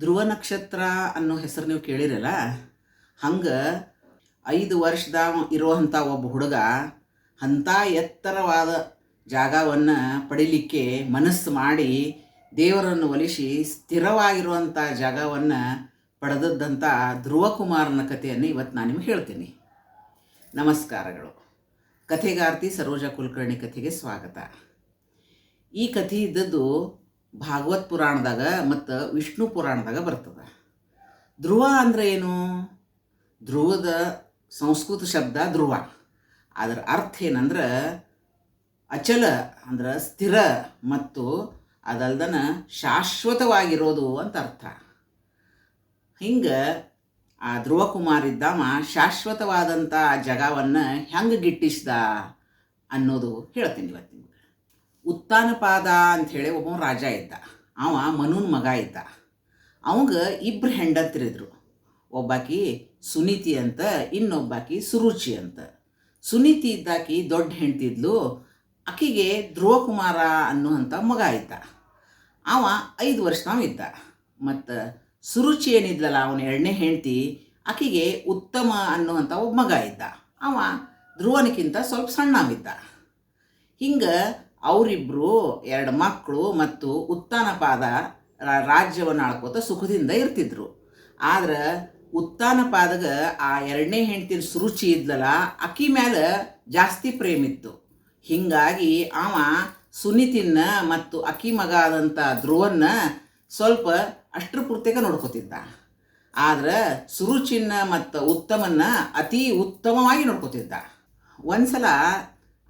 ಧ್ರುವ ನಕ್ಷತ್ರ ಅನ್ನೋ ಹೆಸರು ನೀವು ಕೇಳಿರಲ್ಲ? ಹಂಗೆ ಐದು ವರ್ಷದ ಇರುವಂಥ ಒಬ್ಬ ಹುಡುಗ ಅಂಥ ಎತ್ತರವಾದ ಜಾಗವನ್ನು ಪಡಿಲಿಕ್ಕೆ ಮನಸ್ಸು ಮಾಡಿ ದೇವರನ್ನು ಒಲಿಸಿ ಸ್ಥಿರವಾಗಿರುವಂಥ ಜಾಗವನ್ನು ಪಡೆದದ್ದಂಥ ಧ್ರುವಕುಮಾರನ ಕಥೆಯನ್ನು ಇವತ್ತು ನಾನು ನಿಮಗೆ ಹೇಳ್ತೀನಿ. ನಮಸ್ಕಾರಗಳು. ಕಥೆಗಾರ್ತಿ ಸರೋಜ ಕುಲಕರ್ಣಿ ಕಥೆಗೆ ಸ್ವಾಗತ. ಈ ಕಥೆ ಇದ್ದದ್ದು ಭಾಗವತ್ ಪುರಾಣದಾಗ ಮತ್ತು ವಿಷ್ಣು ಪುರಾಣದಾಗ ಬರ್ತದೆ. ಧ್ರುವ ಅಂದರೆ ಏನು? ಧ್ರುವದ ಸಂಸ್ಕೃತ ಶಬ್ದ ಧ್ರುವ. ಅದರ ಅರ್ಥ ಏನಂದ್ರೆ ಅಚಲ ಅಂದ್ರೆ ಸ್ಥಿರ ಮತ್ತು ಅದಲ್ದನ ಶಾಶ್ವತವಾಗಿರೋದು ಅಂತ ಅರ್ಥ. ಹಿಂಗೆ ಆ ಧ್ರುವಕುಮಾರ್ ಇದ್ದಾಮ ಶಾಶ್ವತವಾದಂಥ ಜಗವನ್ನು ಹೆಂಗೆ ಗಿಟ್ಟಿಸ್ದ ಅನ್ನೋದು ಹೇಳ್ತೀನಿ ಇವತ್ತಿನ ಉತ್ತಾನಪಾದ ಅಂಥೇಳಿ ಒಬ್ಬ ರಾಜ ಇದ್ದ. ಅವ ಮನುನ್ ಮಗ ಇದ್ದ. ಅವಂಗ ಇಬ್ಬರು ಹೆಂಡತಿರಿದ್ರು. ಒಬ್ಬಾಕಿ ಸುನೀತಿ ಅಂತ, ಇನ್ನೊಬ್ಬಾಕಿ ಸುರುಚಿ ಅಂತ. ಸುನೀತಿ ಇದ್ದಾಕಿ ದೊಡ್ಡ ಹೆಂಡ್ತಿದ್ಲು, ಆಕಿಗೆ ಧ್ರುವಕುಮಾರ ಅನ್ನುವಂಥ ಮಗ ಇದ್ದ. ಅವ ಐದು ವರ್ಷನವ ಇದ್ದ. ಮತ್ತು ಸುರುಚಿ ಏನಿದ್ಲಲ್ಲ ಅವನ ಎರಡನೇ ಹೆಂಡ್ತಿ, ಆಕಿಗೆ ಉತ್ತಮ ಅನ್ನುವಂಥ ಒಬ್ಬ ಮಗ ಇದ್ದ. ಅವ ಧ್ರುವನಕ್ಕಿಂತ ಸ್ವಲ್ಪ ಸಣ್ಣವಿದ್ದ ಹಿಂಗೆ ಅವರಿಬ್ಬರು ಎರಡು ಮಕ್ಕಳು ಮತ್ತು ಉತ್ತಾನಪಾದ ರಾಜ್ಯವನ್ನು ಆಳ್ಕೋತ ಸುಖದಿಂದ ಇರ್ತಿದ್ರು. ಆದ್ರೆ ಉತ್ತಾನಪಾದಗ ಆ ಎರಡನೇ ಹೆಂಡತಿನ ಸುರುಚಿ ಇದ್ಲಲ್ಲ ಅಕ್ಕಿ ಮೇಲೆ ಜಾಸ್ತಿ ಪ್ರೇಮಿತ್ತು ಹಿಂಗಾಗಿ ಅವ ಸುನಿತಿನ್ನ ಮತ್ತು ಅಕ್ಕಿ ಮಗ ಆದಂಥ ಧ್ರುವನ್ನ ಸ್ವಲ್ಪ ಅಷ್ಟ್ರ ಪೂರ್ತಿಗೆ ನೋಡ್ಕೋತಿದ್ದ. ಆದ್ರೆ ಸುರುಚಿನ ಮತ್ತು ಉತ್ತಮನ್ನ ಅತಿ ಉತ್ತಮವಾಗಿ ನೋಡ್ಕೋತಿದ್ದ. ಒಂದ್ಸಲ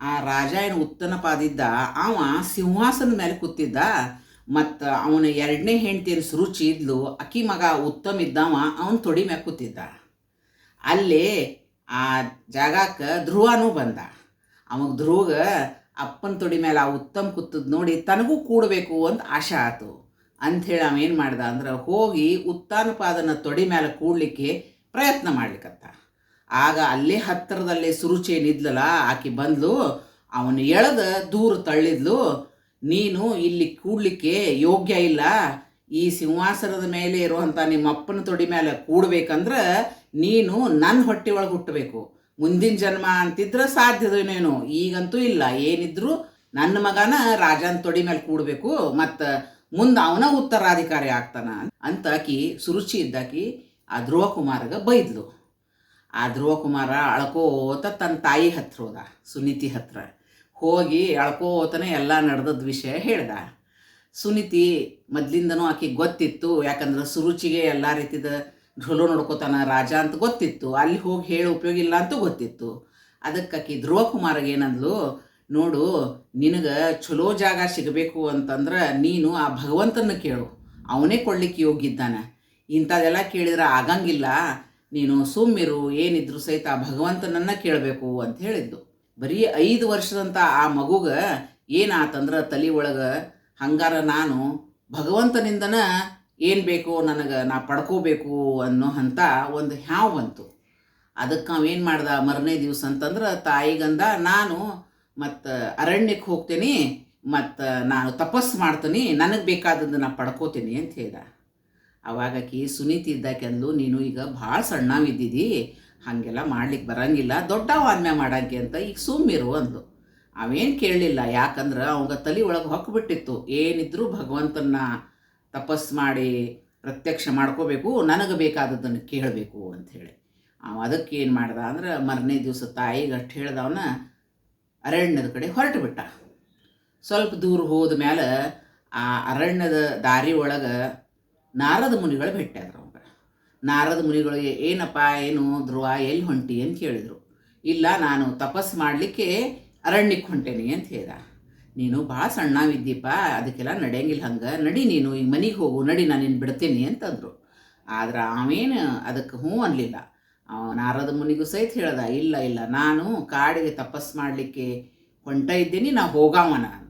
ಆ ರಾಜ ಏನು ಉತ್ತನಪಾದಿದ್ದ ಅವ ಸಿಂಹಾಸನದ ಮೇಲೆ ಕೂತಿದ್ದ. ಮತ್ತು ಅವನ ಎರಡನೇ ಹೆಂಡ್ತಿಯನ್ನು ಸುರುಚಿ ಇದ್ಲು. ಅಕ್ಕಿ ಮಗ ಉತ್ತಮ ಇದ್ದವ, ಅವನ ತೊಡಿ ಮ್ಯಾಗ ಕೂತಿದ್ದ. ಅಲ್ಲಿ ಆ ಜಾಗಕ್ಕೆ ಧ್ರುವನೂ ಬಂದ. ಅವಾಗ ಧ್ರುವಗ, ಅಪ್ಪನ ತೊಡಿ ಮೇಲೆ ಆ ಉತ್ತಮ ಕೂತದ್ ನೋಡಿ ತನಗೂ ಕೂಡಬೇಕು ಅಂತ ಆಶೆ ಆತು. ಅಂಥೇಳಿ ಅವೇನು ಮಾಡ್ದ ಅಂದ್ರೆ ಹೋಗಿ ಉತ್ತಾನಪಾದನ ತೊಡಿ ಮೇಲೆ ಕೂಡ್ಲಿಕ್ಕೆ ಪ್ರಯತ್ನ ಮಾಡ್ಲಿಕ್ಕತ್ತ ಆಗ ಅಲ್ಲೇ ಹತ್ತಿರದಲ್ಲೇ ಸುರುಚಿ ಏನಿದ್ಲಲ್ಲ ಆಕಿ ಬಂದ್ಲು, ಅವನು ಎಳೆದ ದೂರ ತಳ್ಳಿದ್ಲು, ನೀನು ಇಲ್ಲಿ ಕೂಡ್ಲಿಕ್ಕೆ ಯೋಗ್ಯ ಇಲ್ಲ. ಈ ಸಿಂಹಾಸನದ ಮೇಲೆ ಇರುವಂಥ ನಿಮ್ಮ ಅಪ್ಪನ ತೊಡಿ ಮೇಲೆ ಕೂಡ್ಬೇಕಂದ್ರೆ ನೀನು ನನ್ನ ಹೊಟ್ಟೆ ಒಳಗೆ ಹುಟ್ಟಬೇಕು. ಮುಂದಿನ ಜನ್ಮ ಅಂತಿದ್ರೆ ಸಾಧ್ಯದೇನೇನು ಈಗಂತೂ ಇಲ್ಲ. ಏನಿದ್ರು ನನ್ನ ಮಗನ ರಾಜನ ತೊಡಿ ಮೇಲೆ ಕೂಡಬೇಕು, ಮತ್ತು ಮುಂದೆ ಅವನ ಉತ್ತರಾಧಿಕಾರಿ ಆಗ್ತಾನ ಅಂತ ಆಕಿ ಸುರುಚಿ ಇದ್ದಾಕಿ ಆ ಧ್ರುವಕುಮಾರಗ ಬೈದ್ಲು. ಆ ಧ್ರುವಕುಮಾರ ಅಳ್ಕೋತ ತನ್ನ ತಾಯಿ ಹತ್ರ ಹೋದ, ಸುನೀತಿ ಹತ್ರ. ಹೋಗಿ ಅಳ್ಕೋತನೇ ಎಲ್ಲ ನಡೆದದ ವಿಷಯ ಹೇಳ್ದ. ಸುನೀತಿ ಮೊದ್ಲಿಂದನೂ ಆಕೆ ಗೊತ್ತಿತ್ತು, ಯಾಕಂದ್ರೆ ಸುರುಚಿಗೆ ಎಲ್ಲ ರೀತಿದ ಢೋಲು ನೋಡ್ಕೋತಾನ ರಾಜ ಅಂತ ಗೊತ್ತಿತ್ತು. ಅಲ್ಲಿ ಹೋಗಿ ಹೇಳಿ ಉಪಯೋಗ ಇಲ್ಲ ಅಂತ ಗೊತ್ತಿತ್ತು. ಅದಕ್ಕೆ ಧ್ರುವ ಕುಮಾರಗೆ ಏನಂದ್ಲು, ನೋಡು, ನಿನಗೆ ಚಲೋ ಜಾಗ ಸಿಗಬೇಕು ಅಂತಂದ್ರೆ ನೀನು ಆ ಭಗವಂತನ ಕೇಳು. ಅವನೇ ಕೊಡ್ಲಿಕ್ಕೆ ಯೋಗ್ಯಿದ್ದಾನೆ ಇಂಥದೆಲ್ಲ ಕೇಳಿದ್ರೆ ಆಗಂಗಿಲ್ಲ. ನೀನು ಸುಮ್ಮಿರು ಏನಿದ್ರು ಸಹಿತ ಭಗವಂತನನ್ನ ಕೇಳಬೇಕು ಅಂತ ಹೇಳಿದ್ದು. ಬರೀ ಐದು ವರ್ಷದಂಥ ಆ ಮಗುಗ ಏನಾತಂದ್ರೆ ತಲೆ ಒಳಗೆ ಹಂಗಾರ ನಾನು ಭಗವಂತನಿಂದನ ಏನು ಬೇಕೋ ನನಗೆ ನಾ ಪಡ್ಕೋಬೇಕು ಅನ್ನೋ ಹಂತ ಒಂದು ಹ್ಯಾವ್ ಬಂತು. ಅದಕ್ಕೆ ಅವೇನು ಮಾಡ್ದ ಮರನೇ ದಿವಸ ಅಂತಂದ್ರೆ ತಾಯಿಗಂದ ನಾನು ಮತ್ತು ಅರಣ್ಯಕ್ಕೆ ಹೋಗ್ತೀನಿ, ಮತ್ತು ನಾನು ತಪಸ್ಸು ಮಾಡ್ತೀನಿ, ನನಗೆ ಬೇಕಾದದ್ದು ನಾ ಪಡ್ಕೋತೀನಿ ಅಂತ ಹೇಳ್ದ. ಅವಾಗ ಆಕಿ ಸುನೀತಿ ಇದ್ದಾಕೆಂದು ನೀನು ಈಗ ಭಾಳ ಸಣ್ಣವಿದ್ದಿದ್ದಿ ಹಾಗೆಲ್ಲ ಮಾಡ್ಲಿಕ್ಕೆ ಬರಂಗಿಲ್ಲ ದೊಡ್ಡವ ಆದ್ಮ್ಯಾಗ ಮಾಡಂಗೆ ಅಂತ ಈಗ ಸುಮ್ಮಿರು ಅಂದು ಅವೇನು ಕೇಳಲಿಲ್ಲ, ಯಾಕಂದ್ರೆ ಅವಾಗ ತಲೆ ಒಳಗೆ ಹೊಕ್ಬಿಟ್ಟಿತ್ತು. ಏನಿದ್ರೂ ಭಗವಂತನ ತಪಸ್ ಮಾಡಿ ಪ್ರತ್ಯಕ್ಷ ಮಾಡ್ಕೋಬೇಕು, ನನಗೆ ಬೇಕಾದದ್ದನ್ನು ಕೇಳಬೇಕು ಅಂಥೇಳಿ ಅವ ಅದಕ್ಕೆ ಏನು ಮಾಡ್ದ ಅಂದ್ರೆ ಮರನೇ ದಿವಸ ತಾಯಿಗೆ ಅಷ್ಟು ಹೇಳ್ದವನ ಅರಣ್ಯದ ಕಡೆ ಹೊರಟು ಬಿಟ್ಟ. ಸ್ವಲ್ಪ ದೂರ ಹೋದ ಮೇಲೆ ಆ ಅರಣ್ಯದ ದಾರಿ ಒಳಗೆ ನಾರದ ಮುನಿಗಳು ಭೇಟಿಯಾದ್ರು ಅವಾಗ ನಾರದ ಮುನಿಗಳು ಏನಪ್ಪ, ಏನು ಧ್ರುವ, ಎಲ್ಲಿ ಹೊಂಟಿ? ಅಂತ ಕೇಳಿದರು. ಇಲ್ಲ, ನಾನು ತಪಸ್ ಮಾಡಲಿಕ್ಕೆ ಅರಣ್ಯಕ್ಕೆ ಹೊಂಟೇನಿ, ಅಂತ ಹೇಳ್ದ. ನೀನು ಭಾಳ ಸಣ್ಣವಿದ್ದೀಪ, ಅದಕ್ಕೆಲ್ಲ ನಡೆಯಂಗಿಲ್ಲ ಹಂಗೆ. ನಡಿ ನೀನು ಈಗ ಮನೆಗೆ ಹೋಗು, ನಡಿ ನಾನು ನಿನ್ನ ಬಿಡ್ತೀನಿ, ಅಂತಂದರು. ಆದ್ರೆ ಅವೇನು ಅದಕ್ಕೆ ಹ್ಞೂ ಅನ್ನಲಿಲ್ಲ ನಾರದ ಮುನಿಗೂ ಸಹಿತ ಹೇಳ್ದ, ಇಲ್ಲ ಇಲ್ಲ, ನಾನು ಕಾಡಿಗೆ ತಪಸ್ ಮಾಡಲಿಕ್ಕೆ ಹೊಂಟ ಇದ್ದೀನಿ, ನಾ ಹೋಗಾವ ಅಂದ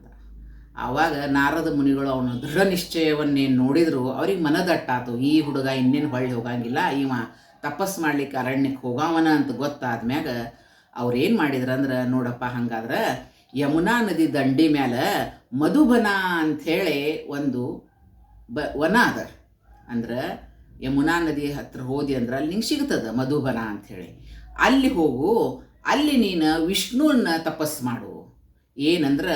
ಆವಾಗ ನಾರದ ಮುನಿಗಳು ಅವನ ದೃಢ ನಿಶ್ಚಯವನ್ನೇ ನೋಡಿದ್ರು. ಅವ್ರಿಗೆ ಮನದಟ್ಟಾತು. ಈ ಹುಡುಗ ಇನ್ನೇನು ಹೊಳ್ಳಿ ಹೋಗಂಗಿಲ್ಲ. ಇವ ತಪಸ್ ಮಾಡ್ಲಿಕ್ಕೆ ಅರಣ್ಯಕ್ಕೆ ಹೋಗಾವನ ಅಂತ ಗೊತ್ತಾದ್ಮ್ಯಾಗ ಅವ್ರೇನು ಏನು ಮಾಡಿದ್ರಂದ್ರೆ ನೋಡಪ್ಪ ಹಂಗಾದ್ರೆ ಯಮುನಾ ನದಿ ದಂಡಿ ಮ್ಯಾಲ ಮಧುಬನ ಅಂಥೇಳಿ ಒಂದು ಬ ವನ ಅದ. ಅಂದ್ರೆ ಯಮುನಾ ನದಿ ಹತ್ರ ಹೋದಿ ಅಂದ್ರೆ ಅಲ್ಲಿ ನಿಂಗೆ ಸಿಗ್ತದೆ ಮಧುಬನ ಅಂಥೇಳಿ ಅಲ್ಲಿ ಹೋಗು, ಅಲ್ಲಿ ನೀನು ವಿಷ್ಣುವನ್ನ ತಪಸ್ಸು ಮಾಡು. ಏನಂದ್ರೆ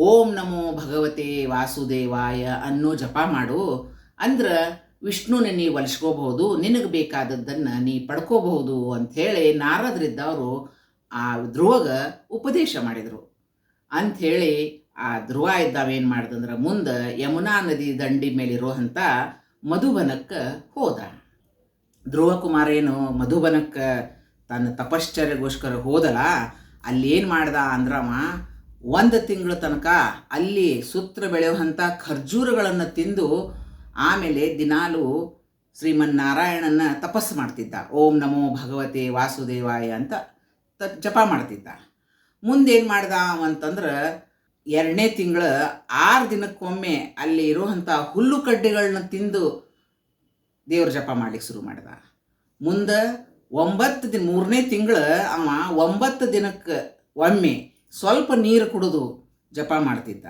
ಓಂ ನಮೋ ಭಗವತೆ ವಾಸುದೇವಾಯ ಅನ್ನೋ ಜಪ ಮಾಡು. ಅಂದ್ರೆ, ವಿಷ್ಣುನ ನೀ ಒಲಿಸ್ಕೋಬಹುದು ನಿನಗೆ ಬೇಕಾದದ್ದನ್ನು ನೀ ಪಡ್ಕೋಬಹುದು ಅಂಥೇಳಿ ನಾರದರಿದ್ದವರು ಆ ಧ್ರುವಗ ಉಪದೇಶ ಮಾಡಿದರು. ಅಂಥೇಳಿ ಆ ಧ್ರುವ ಇದ್ದಾವೇನು ಮಾಡ್ದಂದ್ರೆ, ಮುಂದೆ ಯಮುನಾ ನದಿ ದಂಡಿ ಮೇಲಿರುವಂಥ ಮಧುಬನಕ್ಕೆ ಹೋದ. ಧ್ರುವ ಕುಮಾರ ಏನು ಮಧುಬನಕ್ಕೆ ತನ್ನ ತಪಶ್ಚರ್ಯಗೋಸ್ಕರ ಹೋದಲ್ಲ ಅಲ್ಲಿ ಏನು ಮಾಡ್ದ ಅಂದ್ರವ ಒಂದು ತಿಂಗಳ ತನಕ ಅಲ್ಲಿ ಸುತ್ತ ಬೆಳೆಯುವಂಥ ಖರ್ಜೂರಗಳನ್ನು ತಿಂದು ಆಮೇಲೆ ದಿನಾಲು ಶ್ರೀಮನ್ನಾರಾಯಣನ ತಪಸ್ಸು ಮಾಡ್ತಿದ್ದ. ಓಂ ನಮೋ ಭಗವತೆ ವಾಸುದೇವಾಯ ಅಂತ ತ ಜಪ ಮಾಡ್ತಿದ್ದ. ಮುಂದೇನು ಮಾಡ್ದ ಅಂತಂದ್ರೆ ಎರಡನೇ ತಿಂಗಳ ಆರು ದಿನಕ್ಕೊಮ್ಮೆ ಅಲ್ಲಿ ಇರುವಂಥ ಹುಲ್ಲು ಕಡ್ಡಿಗಳನ್ನ ತಿಂದು ದೇವ್ರ ಜಪ ಮಾಡ್ಲಿಕ್ಕೆ ಶುರು ಮಾಡಿದ. ಮುಂದೆ ಒಂಬತ್ತು ದಿನ ಮೂರನೇ ತಿಂಗಳು ಅವ ಒಂಬತ್ತು ದಿನಕ್ಕೆ ಒಮ್ಮೆ ಸ್ವಲ್ಪ ನೀರು ಕುಡಿದು ಜಪ ಮಾಡ್ತಿದ್ದ.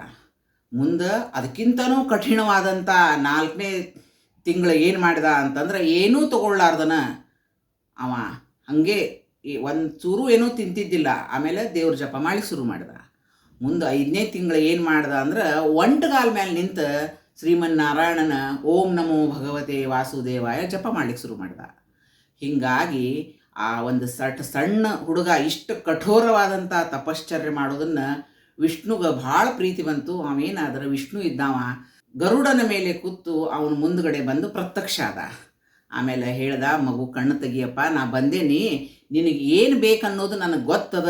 ಮುಂದೆ ಅದಕ್ಕಿಂತನೂ ಕಠಿಣವಾದಂಥ ನಾಲ್ಕನೇ ತಿಂಗಳು ಏನು ಮಾಡಿದ ಅಂತಂದ್ರೆ ಏನೂ ತಗೊಳ್ಳಾರ್ದನ. ಅವ ಹಾಗೆ ಒಂದು ಚೂರು ಏನೂ ತಿಂತಿದ್ದಿಲ್ಲ. ಆಮೇಲೆ ದೇವ್ರ ಜಪ ಮಾಡಿ ಶುರು ಮಾಡಿದ. ಮುಂದೆ ಐದನೇ ತಿಂಗಳು ಏನು ಮಾಡ್ದ ಅಂದ್ರೆ ಒಂಟಗಾಲ ಮೇಲೆ ನಿಂತು ಶ್ರೀಮನ್ನಾರಾಯಣನ ಓಂ ನಮೋ ಭಗವತೆ ವಾಸುದೇವಾಯ ಜಪ ಮಾಡ್ಲಿಕ್ಕೆ ಶುರು ಮಾಡಿದ. ಹೀಗಾಗಿ ಆ ಒಂದು ಸಟ್, ಸಣ್ಣ ಹುಡುಗ ಇಷ್ಟು ಕಠೋರವಾದಂಥ ತಪಶ್ಚರ್ಯ ಮಾಡೋದನ್ನು ವಿಷ್ಣುಗೆ ಭಾಳ ಪ್ರೀತಿ ಬಂತು. ಅವೇನಾದ್ರೆ ವಿಷ್ಣು ಇದ್ದಾವ, ಗರುಡನ ಮೇಲೆ ಕೂತು ಅವನು ಮುಂದ್ಗಡೆ ಬಂದು ಪ್ರತ್ಯಕ್ಷ ಆದ. ಆಮೇಲೆ ಹೇಳ್ದ, ಮಗು ಕಣ್ಣು ತೆಗಿಯಪ್ಪ, ನಾ ಬಂದೇನಿ, ನಿನಗೆ ಏನು ಬೇಕನ್ನೋದು ನನಗೆ ಗೊತ್ತದ.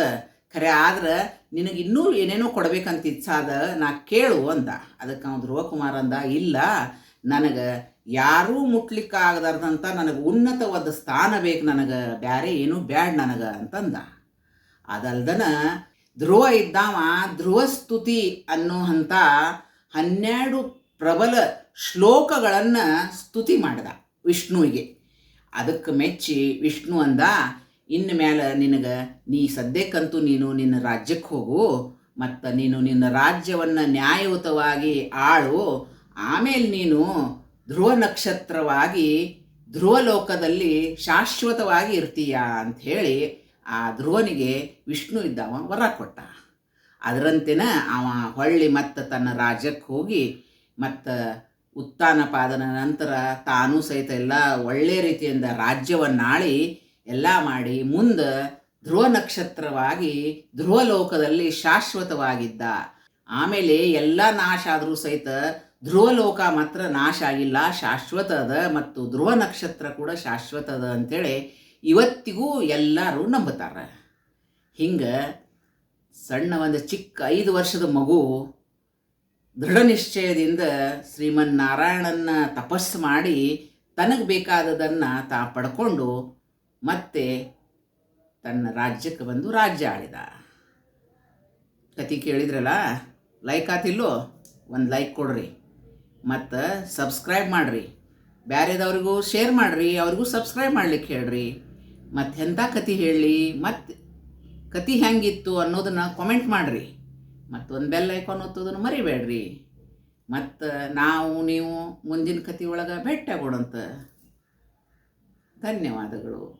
ಖರೆ ಆದ್ರೆ ನಿನಗೆ ಇನ್ನೂ ಏನೇನೋ ಕೊಡ್ಬೇಕಂತ ಇಚ್ಛಾದ ನಾ ಕೇಳು ಅಂದ. ಅದಕ್ಕೆ ಅವ್ನು ಧ್ರುವಕುಮಾರ್ ಅಂದ, ಇಲ್ಲ ನನಗೆ ಯಾರೂ ಮುಟ್ಲಿಕ್ಕಾಗದಾರ್ದಂಥ ನನಗೆ ಉನ್ನತವಾದ ಸ್ಥಾನ ಬೇಕು ನನಗೆ, ಬ್ಯಾರೆ ಏನೂ ಬ್ಯಾಡ್ ನನಗೆ ಅಂತಂದ. ಅದಲ್ದನ ಧ್ರುವ ಇದ್ದಾವ ಧ್ರುವ ಸ್ತುತಿ ಅನ್ನುವಂಥ ಹನ್ನೆರಡು ಪ್ರಬಲ ಶ್ಲೋಕಗಳನ್ನು ಸ್ತುತಿ ಮಾಡಿದ ವಿಷ್ಣುವಿಗೆ. ಅದಕ್ಕೆ ಮೆಚ್ಚಿ ವಿಷ್ಣು ಅಂದ, ಇನ್ನು ಮೇಲೆ ನಿನಗೆ ನೀ ಸದ್ಯಕ್ಕಂತೂ ನೀನು ನಿನ್ನ ರಾಜ್ಯಕ್ಕೆ ಹೋಗು, ಮತ್ತು ನೀನು ನಿನ್ನ ರಾಜ್ಯವನ್ನು ನ್ಯಾಯಯುತವಾಗಿ ಆಳು ಆಮೇಲೆ ನೀನು ಧ್ರುವ ನಕ್ಷತ್ರವಾಗಿ ಧ್ರುವಲೋಕದಲ್ಲಿ ಶಾಶ್ವತವಾಗಿ ಇರ್ತೀಯ ಅಂಥೇಳಿ ಆ ಧ್ರುವನಿಗೆ ವಿಷ್ಣು ಇದ್ದವ ವರ ಕೊಟ್ಟ. ಅದರಂತೆನ ಅವ ಹೊಳ್ಳಿ ಮತ್ತು ತನ್ನ ರಾಜ್ಯಕ್ಕೆ ಹೋಗಿ ಮತ್ತು ಉತ್ಥಾನಪಾದನ ನಂತರ ತಾನೂ ಸಹಿತ ಎಲ್ಲ ಒಳ್ಳೆ ರೀತಿಯಿಂದ ರಾಜ್ಯವನ್ನಾಳಿ ಎಲ್ಲ ಮಾಡಿ ಮುಂದೆ ಧ್ರುವ ನಕ್ಷತ್ರವಾಗಿ ಧ್ರುವಲೋಕದಲ್ಲಿ ಶಾಶ್ವತವಾಗಿದ್ದ. ಆಮೇಲೆ ಎಲ್ಲ ನಾಶ ಆದರೂ ಸಹಿತ ಧ್ರುವಲೋಕ ಮಾತ್ರ ನಾಶ ಆಗಿಲ್ಲ ಶಾಶ್ವತ ಅದ ಮತ್ತು ಧ್ರುವ ನಕ್ಷತ್ರ ಕೂಡ ಶಾಶ್ವತ ಅದ ಅಂತೇಳಿ ಇವತ್ತಿಗೂ ಎಲ್ಲರೂ ನಂಬುತ್ತಾರೆ. ಹಿಂಗೆ ಸಣ್ಣ ಒಂದು ಚಿಕ್ಕ ಐದು ವರ್ಷದ ಮಗು ದೃಢ ನಿಶ್ಚಯದಿಂದ ಶ್ರೀಮನ್ನಾರಾಯಣನ ತಪಸ್ಸು ಮಾಡಿ ತನಗೆ ಬೇಕಾದದನ್ನು ತಾ ಪಡ್ಕೊಂಡು ಮತ್ತೆ ತನ್ನ ರಾಜ್ಯಕ್ಕೆ ಬಂದು ರಾಜ್ಯ ಆಳಿದ. ಕತಿ ಕೇಳಿದ್ರಲ್ಲ? ಲೈಕ್ ಆತಿಲ್ಲೋ? ಒಂದು ಲೈಕ್ ಕೊಡ್ರಿ. ಮತ್ತು ಸಬ್ಸ್ಕ್ರೈಬ್ ಮಾಡಿರಿ. ಬೇರೆದವ್ರಿಗೂ ಶೇರ್ ಮಾಡಿರಿ, ಅವ್ರಿಗೂ ಸಬ್ಸ್ಕ್ರೈಬ್ ಮಾಡ್ಲಿಕ್ಕೆ ಹೇಳ್ರಿ. ಮತ್ತು ಎಂಥ ಕತಿ ಹೇಳಿ ಮತ್ತು ಕತಿ ಹೆಂಗಿತ್ತು ಅನ್ನೋದನ್ನು ಕಾಮೆಂಟ್ ಮಾಡಿರಿ. ಮತ್ತು ಒಂದು ಬೆಲ್ ಐಕಾನ್ ಒತ್ತೋದನ್ನು ಮರಿಬೇಡ್ರಿ. ಮತ್ತು ನಾವು, ನೀವು ಮುಂದಿನ ಕತಿ ಒಳಗೆ ಭೇಟಿಯಾಗೋಣಂತ. ಧನ್ಯವಾದಗಳು.